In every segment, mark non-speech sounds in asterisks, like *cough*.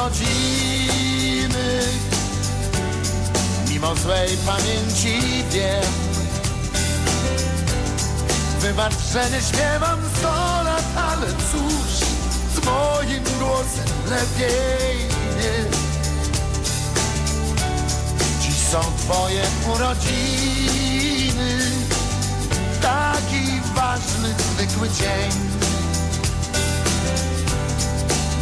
urodziny Mimo złej pamięci wiem Wybacz, śpiewam sto lat, ale cóż Z moim głosem lepiej nie. Dziś są twoje urodziny. Taki ważny, zwykły dzień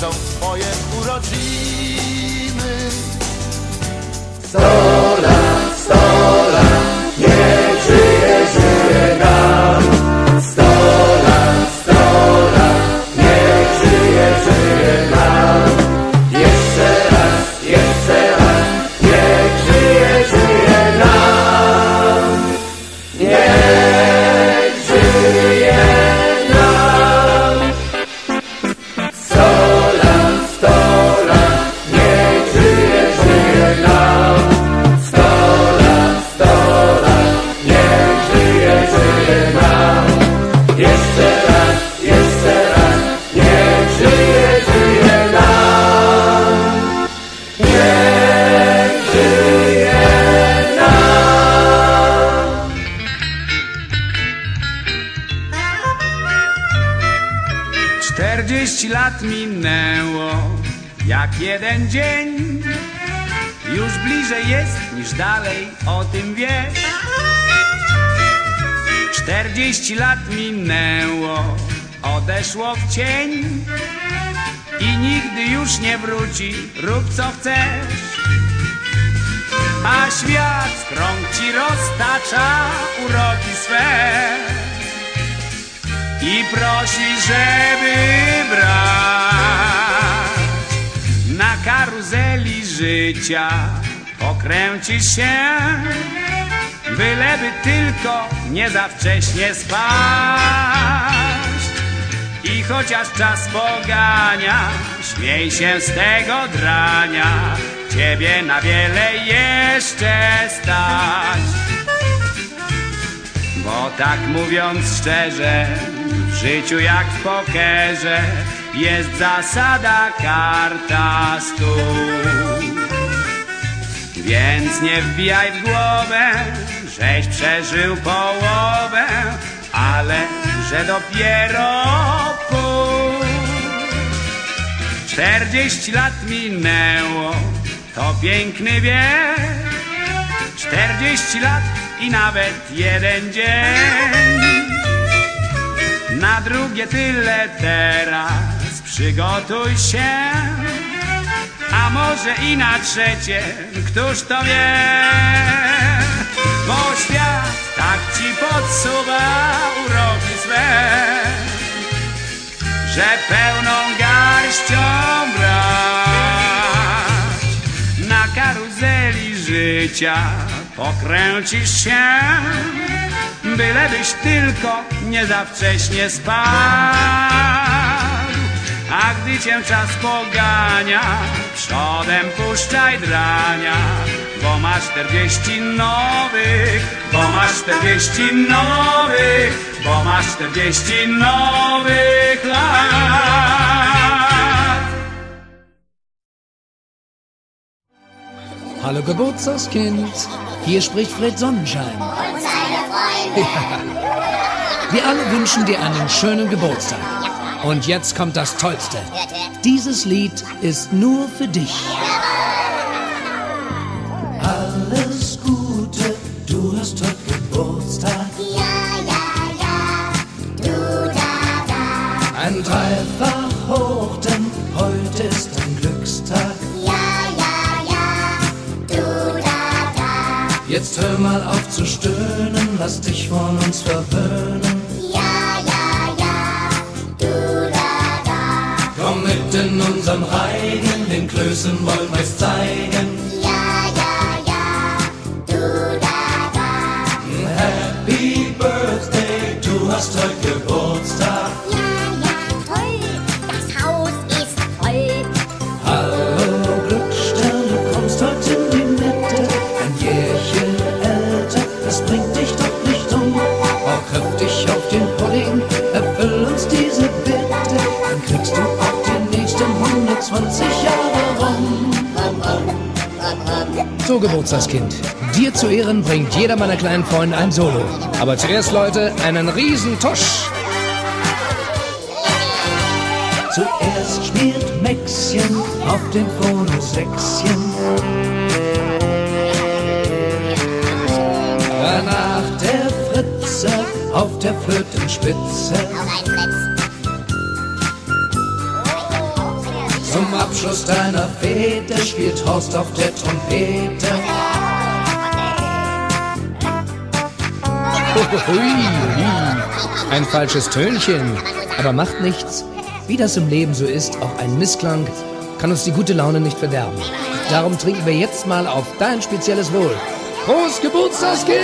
są twoje urodziny Czterdzieści lat minęło jak jeden dzień. Już bliżej jest niż dalej, o tym wiesz. Czterdzieści lat minęło, odeszło w cień. I nigdy już nie wróci, rób co chcesz. A świat w krąg ci roztacza uroki swe i prosi, żeby brać na karuzeli życia pokręcisz się, byleby tylko nie za wcześnie spaść. I chociaż czas pogania, śmiej się z tego drania, ciebie na wiele jeszcze stać. Bo tak mówiąc szczerze, życiu jak w pokerze jest zasada karta stół. Więc nie wbijaj w głowę, żeś przeżył połowę, ale że dopiero pół. Czterdzieści lat minęło, to piękny wiek. Czterdzieści lat i nawet jeden dzień. Drugie tyle teraz. Przygotuj się, a może i na trzecie, któż to wie? Bo świat tak ci podsuwa uroki swe, że pełną garścią brać na karuzeli życia pokręcisz się, bylebyś tylko nie za wcześnie spadł. A gdy cię czas pogania, przodem puszczaj drania, bo masz czterdzieści nowych, bo masz czterdzieści nowych, bo masz czterdzieści nowych lat. Hallo Geburtstagskind, hier spricht Fred Sonnenschein. Freunde. Wir alle wünschen dir einen schönen Geburtstag. Und jetzt kommt das Tollste. Dieses Lied ist nur für dich. Alles Gute, du hast heute Geburtstag. Ja, ja, ja, du da, da. Ein Dreifach hoch, Jetzt hör mal auf zu stöhnen, lass dich von uns verwöhnen. Ja, ja, ja, du da, da. Komm mit in unseren Reigen, den Klönen Größen wollen wir's zeigen. So, Geburtstagskind. Dir zu Ehren bringt jeder meiner kleinen Freunde ein Solo. Aber zuerst, Leute, einen riesen Tusch. Zuerst spielt Mäxchen auf dem Phonosäckchen. Danach der Fritze auf der Flötenspitze. Auch Zum Abschluss deiner Fete spielt Horst auf der Trompete. Ein falsches Tönchen, aber macht nichts. Wie das im Leben so ist, auch ein Missklang kann uns die gute Laune nicht verderben. Darum trinken wir jetzt mal auf dein spezielles Wohl. Prost, Geburtstagskind!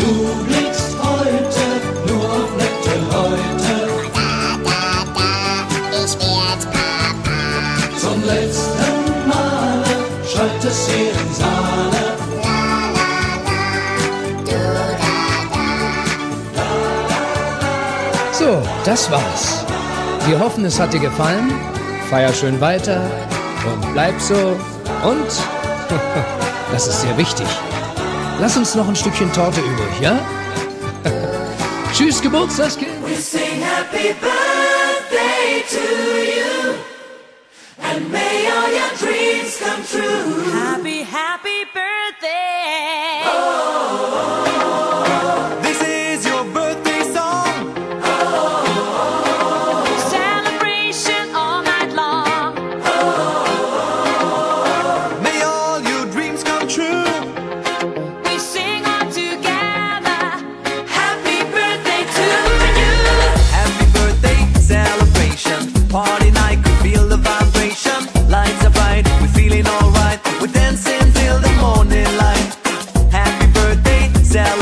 Du blickst heute nur auf nette Leute. Da, da, da, ich werd Papa. Zum letzten Male schallt es hier im Saale. So, das war's. Wir hoffen, es hat dir gefallen. Feier schön weiter und bleib so. Und, *laughs* das ist sehr wichtig, lass uns noch ein Stückchen Torte übrig, ja? *laughs* Tschüss, Geburtstagskind! Sing happy birthday to you. And may all your dreams come true. tell